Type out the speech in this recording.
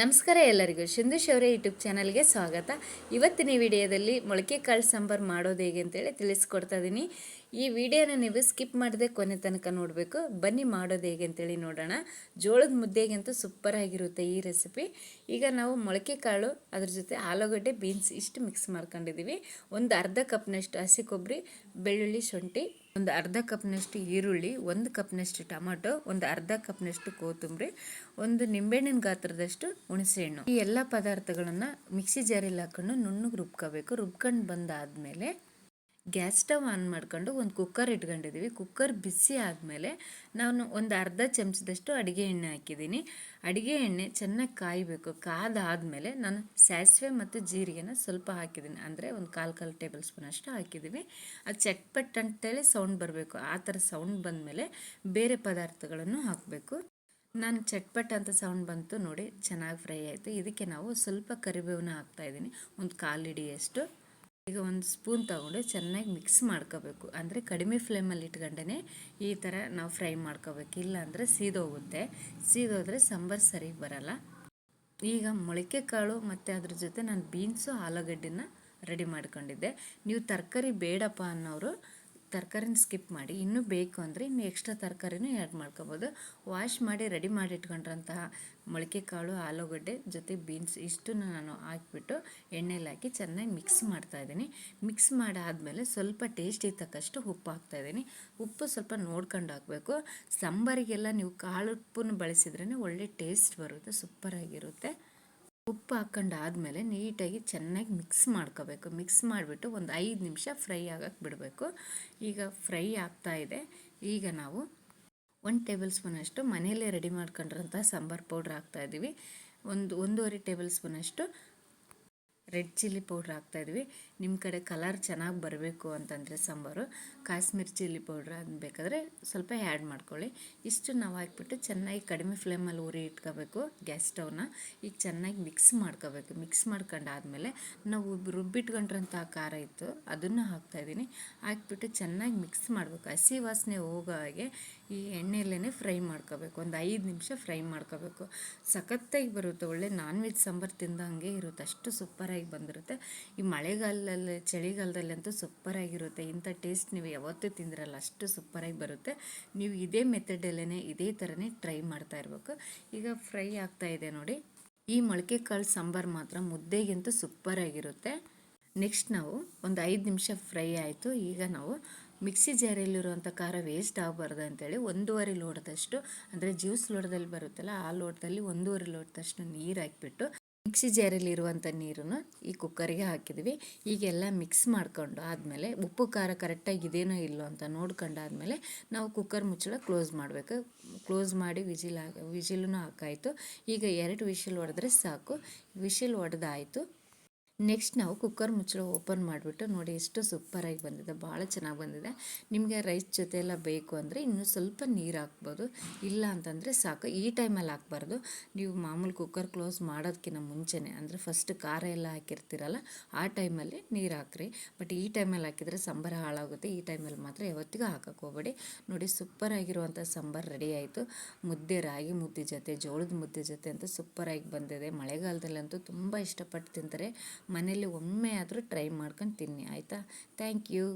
ನಮಸ್ಕಾರ ಎಲ್ಲರಿಗೂ. ಸಿಂಧು ಶೌರ್ಯ ಯೂಟ್ಯೂಬ್ ಚಾನಲ್ಗೆ ಸ್ವಾಗತ. ಇವತ್ತಿನ ವಿಡಿಯೋದಲ್ಲಿ ಮೊಳಕೆ ಕಾಳು ಸಾಂಬಾರು ಮಾಡೋದು ಹೇಗೆ ಅಂತೇಳಿ ತಿಳಿಸ್ಕೊಡ್ತಾ ಇದ್ದೀನಿ ಈ ವಿಡಿಯೋನ ನೀವು ಸ್ಕಿಪ್ ಮಾಡದೆ ಕೊನೆ ತನಕ ನೋಡಬೇಕು. ಬನ್ನಿ ಮಾಡೋದು ಹೇಗೆ ಅಂತೇಳಿ ನೋಡೋಣ. ಜೋಳದ ಮುದ್ದೆಗಂತೂ ಸೂಪರ್ ಆಗಿರುತ್ತೆ ಈ ರೆಸಿಪಿ ಈಗ ನಾವು ಮೊಳಕೆ ಕಾಳು, ಅದ್ರ ಜೊತೆ ಆಲೂಗಡ್ಡೆ ಬೀನ್ಸ್ ಇಷ್ಟು ಮಿಕ್ಸ್ ಮಾಡ್ಕೊಂಡಿದ್ದೀವಿ ಒಂದು ಅರ್ಧ ಕಪ್ನಷ್ಟು ಹಸಿ ಕೊಬ್ಬರಿ, ಬೆಳ್ಳುಳ್ಳಿ ಶುಂಠಿ ಒಂದು ಅರ್ಧ ಕಪ್ನಷ್ಟು ಈರುಳ್ಳಿ, ಒಂದು ಕಪ್ನಷ್ಟು ಟೊಮಾಟೊ, ಒಂದು ಅರ್ಧ ಕಪ್ನಷ್ಟು ಕೊತ್ತಂಬರಿ, ಒಂದು ನಿಂಬೆಹಣ್ಣಿನ ಗಾತ್ರದಷ್ಟು ಹುಣಸೆಹಣ್ಣು. ಈ ಎಲ್ಲ ಪದಾರ್ಥಗಳನ್ನು ಮಿಕ್ಸಿ ಜಾರಲ್ಲಿ ಹಾಕೊಂಡು ನುಣ್ಣಗೆ ರುಬ್ಕೋಬೇಕು. ರುಬ್ಕೊಂಡು ಬಂದಾದಮೇಲೆ ಗ್ಯಾಸ್ ಸ್ಟವ್ ಆನ್ ಮಾಡ್ಕೊಂಡು ಒಂದು ಕುಕ್ಕರ್ ಇಟ್ಕೊಂಡಿದ್ದೀವಿ. ಕುಕ್ಕರ್ ಬಿಸಿ ಆದಮೇಲೆ ನಾನು ಒಂದು ಅರ್ಧ ಚಮಚದಷ್ಟು ಅಡುಗೆ ಎಣ್ಣೆ ಹಾಕಿದ್ದೀನಿ. ಅಡುಗೆ ಎಣ್ಣೆ ಚೆನ್ನಾಗಿ ಕಾಯಬೇಕು. ಕಾದಾದಮೇಲೆ ನಾನು ಸಾಸಿವೆ ಮತ್ತು ಜೀರಿಗೆನ ಸ್ವಲ್ಪ ಹಾಕಿದ್ದೀನಿ. ಅಂದರೆ ಒಂದು ಕಾಲು ಕಾಲು ಟೇಬಲ್ ಸ್ಪೂನ್ ಅಷ್ಟು ಹಾಕಿದ್ದೀವಿ. ಅದು ಚಟ್ಪಟ್ ಅಂತೇಳಿ ಸೌಂಡ್ ಬರಬೇಕು. ಆ ಥರ ಸೌಂಡ್ ಬಂದಮೇಲೆ ಬೇರೆ ಪದಾರ್ಥಗಳನ್ನು ಹಾಕಬೇಕು. ನಾನು ಚಟ್ಪಟ್ ಅಂತ ಸೌಂಡ್ ಬಂತು ನೋಡಿ, ಚೆನ್ನಾಗಿ ಫ್ರೈ ಆಯಿತು. ಇದಕ್ಕೆ ನಾವು ಸ್ವಲ್ಪ ಕರಿಬೇವನ್ನ ಹಾಕ್ತಾಯಿದ್ದೀನಿ ಒಂದು ಕಾಲು ಹಿಡಿಯಷ್ಟು. ಈಗ ಒಂದು ಸ್ಪೂನ್ ತಗೊಂಡು ಚೆನ್ನಾಗಿ ಮಿಕ್ಸ್ ಮಾಡ್ಕೋಬೇಕು. ಅಂದರೆ ಕಡಿಮೆ ಫ್ಲೇಮಲ್ಲಿ ಇಟ್ಕೊಂಡೇ ಈ ಥರ ನಾವು ಫ್ರೈ ಮಾಡ್ಕೋಬೇಕು. ಇಲ್ಲ ಅಂದರೆ ಸೀದೋಗುತ್ತೆ. ಸೀದೋದ್ರೆ ಸಾಂಬಾರು ಸರಿ ಬರಲ್ಲ. ಈಗ ಮೊಳಕೆ ಕಾಳು ಮತ್ತು ಅದ್ರ ಜೊತೆ ನಾನು ಬೀನ್ಸು ಆಲೂಗಡ್ಡೆನ ರೆಡಿ ಮಾಡ್ಕೊಂಡಿದ್ದೆ. ನೀವು ತರಕಾರಿ ಬೇಡಪ್ಪ ಅನ್ನೋರು ತರಕಾರಿನ ಸ್ಕಿಪ್ ಮಾಡಿ, ಇನ್ನೂ ಬೇಕು ಅಂದರೆ ಇನ್ನು ಎಕ್ಸ್ಟ್ರಾ ತರಕಾರಿನೂ ಆ್ಯಡ್ ಮಾಡ್ಕೋಬೋದು. ವಾಶ್ ಮಾಡಿ ರೆಡಿ ಮಾಡಿ ಇಟ್ಕೊಂಡಿರೋಂತಹ ಮೊಳಕೆ ಕಾಳು ಆಲೂಗಡ್ಡೆ ಜೊತೆ ಬೀನ್ಸ್ ಇಷ್ಟನ್ನು ನಾನು ಹಾಕಿಬಿಟ್ಟು ಎಣ್ಣೆಲಿ ಹಾಕಿ ಚೆನ್ನಾಗಿ ಮಿಕ್ಸ್ ಮಾಡ್ತಾಯಿದ್ದೀನಿ ಮಿಕ್ಸ್ ಮಾಡಾದಮೇಲೆ ಸ್ವಲ್ಪ ಟೇಸ್ಟಿಗೆ ತಕ್ಕಷ್ಟು ಉಪ್ಪು ಹಾಕ್ತಾಯಿದ್ದೀನಿ ಉಪ್ಪು ಸ್ವಲ್ಪ ನೋಡ್ಕೊಂಡು ಹಾಕಬೇಕು. ಸಾಂಬಾರಿಗೆಲ್ಲ ನೀವು ಕಾಳು ಉಪ್ಪನ್ನು ಬಳಸಿದ್ರೇ ಒಳ್ಳೆ ಟೇಸ್ಟ್ ಬರುತ್ತೆ ಸೂಪರಾಗಿರುತ್ತೆ ಉಪ್ಪು ಹಾಕ್ಕೊಂಡು ಆದಮೇಲೆ ನೀಟಾಗಿ ಚೆನ್ನಾಗಿ ಮಿಕ್ಸ್ ಮಾಡ್ಕೋಬೇಕು. ಮಿಕ್ಸ್ ಮಾಡಿಬಿಟ್ಟು ಒಂದು ಐದು ನಿಮಿಷ ಫ್ರೈ ಆಗಕ್ಕೆ ಬಿಡಬೇಕು. ಈಗ ಫ್ರೈ ಆಗ್ತಾ ಇದೆ. ಈಗ ನಾವು ಒಂದು ಟೇಬಲ್ ಸ್ಪೂನಷ್ಟು ಮನೆಯಲ್ಲೇ ರೆಡಿ ಮಾಡ್ಕೊಂಡಿರೋಂಥ ಸಾಂಬಾರು ಪೌಡ್ರ್ ಹಾಕ್ತಾಯಿದ್ದೀವಿ ಒಂದು, ಒಂದೂವರೆ ಟೇಬಲ್ ಸ್ಪೂನಷ್ಟು ರೆಡ್ ಚಿಲ್ಲಿ ಪೌಡ್ರ್ ಹಾಕ್ತಾಯಿದ್ವಿ ನಿಮ್ಮ ಕಡೆ ಕಲರ್ ಚೆನ್ನಾಗಿ ಬರಬೇಕು ಅಂತಂದರೆ ಸಾಂಬಾರು, ಕಾಶ್ಮೀರಿ ಚಿಲ್ಲಿ ಪೌಡ್ರ್ ಅನ್ಬೇಕಾದ್ರೆ ಬೇಕಾದರೆ ಸ್ವಲ್ಪ ಆ್ಯಡ್ ಮಾಡ್ಕೊಳ್ಳಿ. ಇಷ್ಟು ನಾವು ಹಾಕ್ಬಿಟ್ಟು ಚೆನ್ನಾಗಿ ಕಡಿಮೆ ಫ್ಲೇಮಲ್ಲಿ ಉರಿ ಇಟ್ಕೋಬೇಕು ಗ್ಯಾಸ್ ಸ್ಟವ್ನ ಈಗ ಚೆನ್ನಾಗಿ ಮಿಕ್ಸ್ ಮಾಡ್ಕೋಬೇಕು. ಮಿಕ್ಸ್ ಮಾಡ್ಕೊಂಡಾದ್ಮೇಲೆ ನಾವು ರುಬ್ಬಿಟ್ಕೊಂಡ್ರಂಥ ಖಾರ ಇತ್ತು, ಅದನ್ನು ಹಾಕ್ತಾಯಿದ್ದೀನಿ ಹಾಕ್ಬಿಟ್ಟು ಚೆನ್ನಾಗಿ ಮಿಕ್ಸ್ ಮಾಡಬೇಕು. ಹಸಿ ವಾಸನೆ ಹೋಗೋ ಹಾಗೆ ಈ ಎಣ್ಣೆಯಲ್ಲೇ ಫ್ರೈ ಮಾಡ್ಕೋಬೇಕು. ಒಂದು ಐದು ನಿಮಿಷ ಫ್ರೈ ಮಾಡ್ಕೋಬೇಕು. ಸಖತ್ತಾಗಿ ಬರುತ್ತೆ. ಒಳ್ಳೆ ನಾನ್ ವೆಜ್ ಸಾಂಬಾರು ತಿಂದಂಗೆ ಇರುತ್ತೆ. ಅಷ್ಟು ಸೂಪರಾಗಿ ಬಂದಿರುತ್ತೆ. ಈ ಮಳೆಗಾಲದಲ್ಲಿ, ಚಳಿಗಾಲದಲ್ಲಿ ಅಂತೂ ಸೂಪರಾಗಿರುತ್ತೆ. ಇಂಥ ಟೇಸ್ಟ್ ನೀವು ಯಾವತ್ತೂ ತಿಂದಿರಲ್ಲ. ಅಷ್ಟು ಸೂಪರಾಗಿ ಬರುತ್ತೆ. ನೀವು ಇದೇ ಮೆಥಡಲ್ಲೇ ಇದೇ ಥರನೇ ಟ್ರೈ ಮಾಡ್ತಾ ಇರಬೇಕು. ಈಗ ಫ್ರೈ ಆಗ್ತಾ ಇದೆ ನೋಡಿ. ಈ ಮೊಳಕೆ ಕಾಳು ಸಾಂಬಾರು ಮಾತ್ರ ಮುದ್ದೆಗಿಂತೂ ಸೂಪರಾಗಿರುತ್ತೆ. ನೆಕ್ಸ್ಟ್ ನಾವು ಒಂದು ಐದು ನಿಮಿಷ ಫ್ರೈ ಆಯಿತು. ಈಗ ನಾವು ಮಿಕ್ಸಿ ಜಾರಿಯಲ್ಲಿರುವಂಥ ಖಾರ ವೇಸ್ಟ್ ಆಗಬಾರ್ದು ಅಂತೇಳಿ ಒಂದೂವರೆ ಲೋಟದಷ್ಟು, ಅಂದರೆ ಜ್ಯೂಸ್ ಲೋಟದಲ್ಲಿ ಬರುತ್ತಲ್ಲ ಆ ಲೋಟದಲ್ಲಿ ಒಂದೂವರೆ ಲೋಟದಷ್ಟು ನೀರು ಹಾಕಿಬಿಟ್ಟು ಮಿಕ್ಸಿ ಜಾರಲ್ಲಿರುವಂಥ ನೀರನ್ನು ಈ ಕುಕ್ಕರಿಗೆ ಹಾಕಿದ್ವಿ. ಈಗೆಲ್ಲ ಮಿಕ್ಸ್ ಮಾಡ್ಕೊಂಡು ಆದಮೇಲೆ ಉಪ್ಪು, ಖಾರ ಕರೆಕ್ಟಾಗಿ ಇದೇನೋ ಇಲ್ಲೋ ಅಂತ ನೋಡ್ಕೊಂಡಾದ್ಮೇಲೆ ನಾವು ಕುಕ್ಕರ್ ಮುಚ್ಚಳ ಕ್ಲೋಸ್ ಮಾಡಬೇಕು. ಕ್ಲೋಸ್ ಮಾಡಿ ವಿಜಿಲ್ ಹಾಕಿ ವಿಜಿಲೂ ಹಾಕಾಯಿತು. ಈಗ ಎರಡು ವಿಶಿಲ್ ಹೊಡೆದ್ರೆ ಸಾಕು. ವಿಶಿಲ್ ಹೊಡೆದಾಯಿತು ನೆಕ್ಸ್ಟ್ ನಾವು ಕುಕ್ಕರ್ ಮುಚ್ಚಳ ಓಪನ್ ಮಾಡಿಬಿಟ್ಟು ನೋಡಿ ಎಷ್ಟು ಸೂಪರಾಗಿ ಬಂದಿದೆ, ಭಾಳ ಚೆನ್ನಾಗಿ ಬಂದಿದೆ. ನಿಮಗೆ ರೈಸ್ ಜೊತೆ ಎಲ್ಲ ಬೇಕು ಅಂದರೆ ಇನ್ನೂ ಸ್ವಲ್ಪ ನೀರು ಹಾಕ್ಬೋದು. ಇಲ್ಲ ಅಂತಂದರೆ ಸಾಕು. ಈ ಟೈಮಲ್ಲಿ ಹಾಕ್ಬಾರ್ದು. ನೀವು ಮಾಮೂಲಿ ಕುಕ್ಕರ್ ಕ್ಲೋಸ್ ಮಾಡೋದಕ್ಕಿಂತ ಮುಂಚೆನೇ, ಅಂದರೆ ಫಸ್ಟ್ ಖಾರ ಎಲ್ಲ ಹಾಕಿರ್ತೀರಲ್ಲ, ಆ ಟೈಮಲ್ಲಿ ನೀರು ಹಾಕ್ರಿ. ಬಟ್ ಈ ಟೈಮಲ್ಲಿ ಹಾಕಿದರೆ ಸಾಂಬಾರು ಹಾಳಾಗುತ್ತೆ. ಈ ಟೈಮಲ್ಲಿ ಮಾತ್ರ ಯಾವತ್ತಿಗೂ ಹಾಕಕ್ಕೆ ಹೋಗಬೇಡಿ. ನೋಡಿ ಸೂಪರಾಗಿರುವಂಥ ಸಾಂಬಾರು ರೆಡಿ ಆಯಿತು. ಮುದ್ದೆ ರಾಗಿ ಮುದ್ದೆ ಜೊತೆ, ಜೋಳದ ಮುದ್ದೆ ಜೊತೆ ಅಂತ ಸೂಪರಾಗಿ ಬಂದಿದೆ. ಮಳೆಗಾಲದಲ್ಲಂತೂ ತುಂಬ ಇಷ್ಟಪಟ್ಟು ತಿಂತಾರೆ. ಮನೇಲಿ ಒಮ್ಮೆ ಆದರೂ ಟ್ರೈ ಮಾಡ್ಕೊಂಡು ತಿನ್ನಿ ಆಯಿತಾ? Thank you